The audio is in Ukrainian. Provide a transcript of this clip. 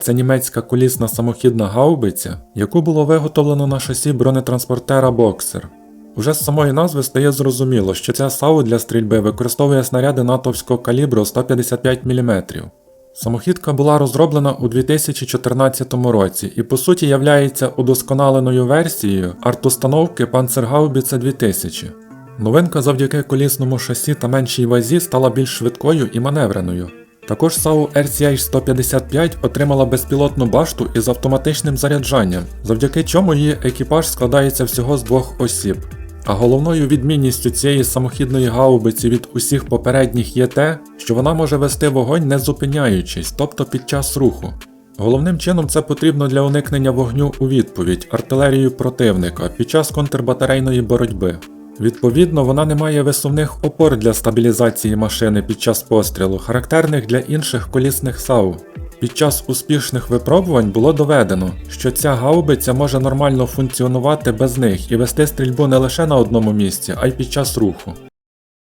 Це німецька колісна самохідна гаубиця, яку було виготовлено на шасі бронетранспортера Боксер. Уже з самої назви стає зрозуміло, що ця САУ для стрільби використовує снаряди натовського калібру 155 мм. Самохідка була розроблена у 2014 році і по суті являється удосконаленою версією арт-установки Panzerhaubitze 2000. Новинка завдяки колісному шасі та меншій вазі стала більш швидкою і маневреною. Також САУ RCH 155 отримала безпілотну башту із автоматичним заряджанням, завдяки чому її екіпаж складається всього з двох осіб. А головною відмінністю цієї самохідної гаубиці від усіх попередніх є те, що вона може вести вогонь не зупиняючись, тобто під час руху. Головним чином це потрібно для уникнення вогню у відповідь артилерією противника під час контрбатарейної боротьби. Відповідно, вона не має висувних опор для стабілізації машини під час пострілу, характерних для інших колісних САУ. Під час успішних випробувань було доведено, що ця гаубиця може нормально функціонувати без них і вести стрільбу не лише на одному місці, а й під час руху.